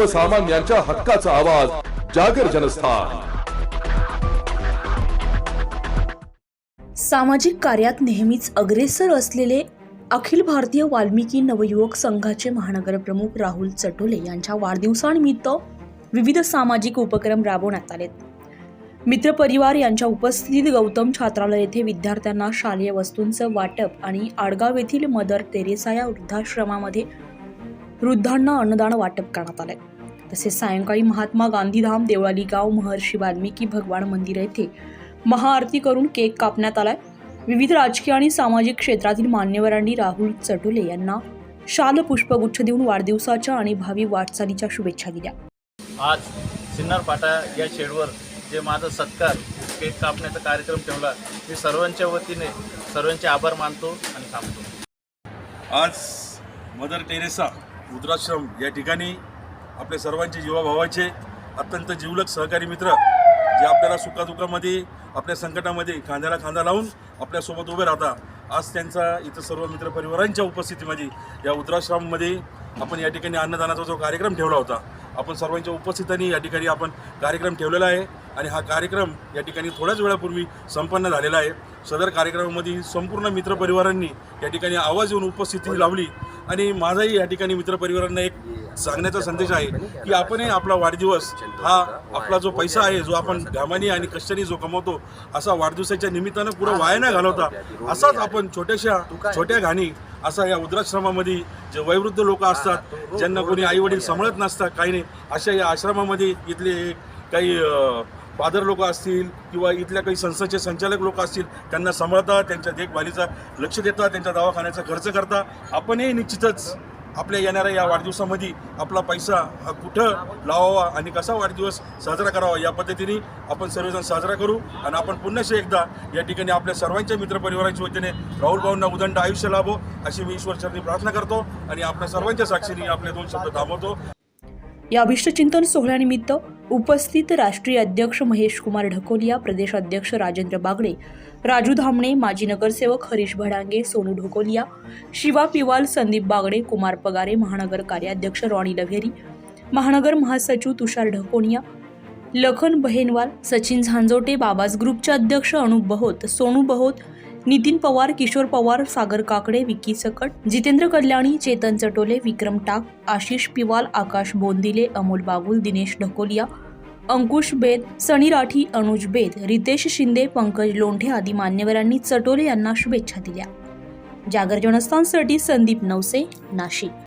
सर्वसामान्यांच्या हक्काचा आवाज जागर जनस्थान. सामाजिक कार्यात नेहमीच अग्रेसर असलेले अखिल भारतीय वाल्मिकी नवयुवक संघाचे महानगर प्रमुख राहुल चटोले यांच्या वाढदिवसानिमित्त विविध सामाजिक उपक्रम राबवण्यात आलेत. मित्रपरिवार यांच्या उपस्थितीत गौतम छात्रालय येथे विद्यार्थ्यांना शालेय वस्तूंचं वाटप आणि आडगाव येथील मदर तेरेसा या वृद्धाश्रमामध्ये वृद्धांना अन्नदान वाटप करण्यात आलंय. तसेच सायंकाळी महात्मा गांधीधाम देवळाली गाव महर्षी वाल्मिकी भगवान मंदिर येथे महाआरती करून केक कापण्यात आलाय. विविध राजकीय आणि सामाजिक क्षेत्रातील मान्यवरांनी राहुल चटोले यांना शाल पुष्पगुच्छ देऊन वाढदिवसाच्या आणि भावी वाटचालीच्या शुभेच्छा दिल्या. आज सिन्नर फाटा या शेडवर जे माझा सत्कार केक कापण्याचा कार्यक्रम ठेवला मी सर्वांच्या वतीने सर्वांचे आभार मानतो आणि थांबतो. आज मदर टेरेसा वृद्धाश्रम या ठिकाणी आपल्या सर्वांचे जीवाभावाचे अत्यंत जीवलक सहकारी मित्र जे आपल्याला सुखादुखामध्ये आपल्या संकटामध्ये खांद्याला खांदा लावून आपल्यासोबत उभे राहता आज त्यांचा इथं सर्व मित्रपरिवारांच्या उपस्थितीमध्ये या वृद्धाश्रममध्ये आपण या ठिकाणी अन्नदानाचा जो कार्यक्रम ठेवला होता आपण सर्वांच्या उपस्थितीने या ठिकाणी आपण कार्यक्रम ठेवलेला आहे. आणि हा कार्यक्रम या ठिकाणी थोड्याच वेळापूर्वी संपन्न झालेला आहे. सदर कार्यक्रमामध्ये संपूर्ण मित्रपरिवारांनी या ठिकाणी आवाज येऊन उपस्थिती लावली. आणि माझाही या ठिकाणी मित्रपरिवारांना एक सांगण्याचा संदेश आहे की आपणही आपला वाढदिवस हा आपला जो पैसा आहे जो आपण घामानी आणि कष्टानी जो कमवतो असा वाढदिवसाच्या निमित्तानं पुढं वाया न घालवता असाच आपण छोट्याशा छोट्या घाणी असा या वृद्धाश्रमामध्ये जे वयोवृद्ध लोक असतात ज्यांना कोणी आई वडील सांभाळत नसतात काही नाही अशा या आश्रमामध्ये इथले काही फादर लोक असतील किंवा इथल्या काही संस्थेचे संचालक लोक असतील त्यांना सांभाळता त्यांच्या देखभालीचा लक्ष देता त्यांच्या दवाखान्याचा खर्च करता आपणही निश्चितच आपल्या येणाऱ्या या वाढदिवसामध्ये आपला पैसा हा कुठं लावावा आणि कसा वाढदिवस साजरा करावा या पद्धतीने आपण सर्वजण साजरा करू. आणि आपण पुन्हाशी एकदा या ठिकाणी आपल्या सर्वांच्या मित्रपरिवाराच्या वतीने राहुल भाऊंना उदंड आयुष्य लाभो अशी मी ईश्वरचरणी प्रार्थना करतो. आणि आपल्या सर्वांच्या साक्षीने आपले दोन शब्द थांबवतो. या अभिष्टचिंतन सोहळ्यानिमित्त उपस्थित राष्ट्रीय अध्यक्ष महेश कुमार ढकोलिया प्रदेश अध्यक्ष राजेंद्र बागडे राजू धामणे माजी नगरसेवक हरीश भडांगे सोनू ढोकोलिया शिवा पिवाल संदीप बागडे कुमार पगारे महानगर कार्याध्यक्ष रॉणी लव्हेरी महानगर महासचिव तुषार ढकोनिया लखन बहेनवाल सचिन झांजोटे बाबाज ग्रुपचे अध्यक्ष अनुप बहोत सोनू बहोत नितीन पवार किशोर पवार सागर काकडे विक्की सकट जितेंद्र कल्याणी चेतन चटोले विक्रम टाक आशिष पिवाल आकाश बोंदिले अमोल बागुल दिनेश ढकोलिया अंकुश बेद सनी राठी अनुज बेद रितेश शिंदे पंकज लोंढे आदी मान्यवरांनी चटोले यांना शुभेच्छा दिल्या. जागर जनस्थानसाठी संदीप नवसे नाशिक.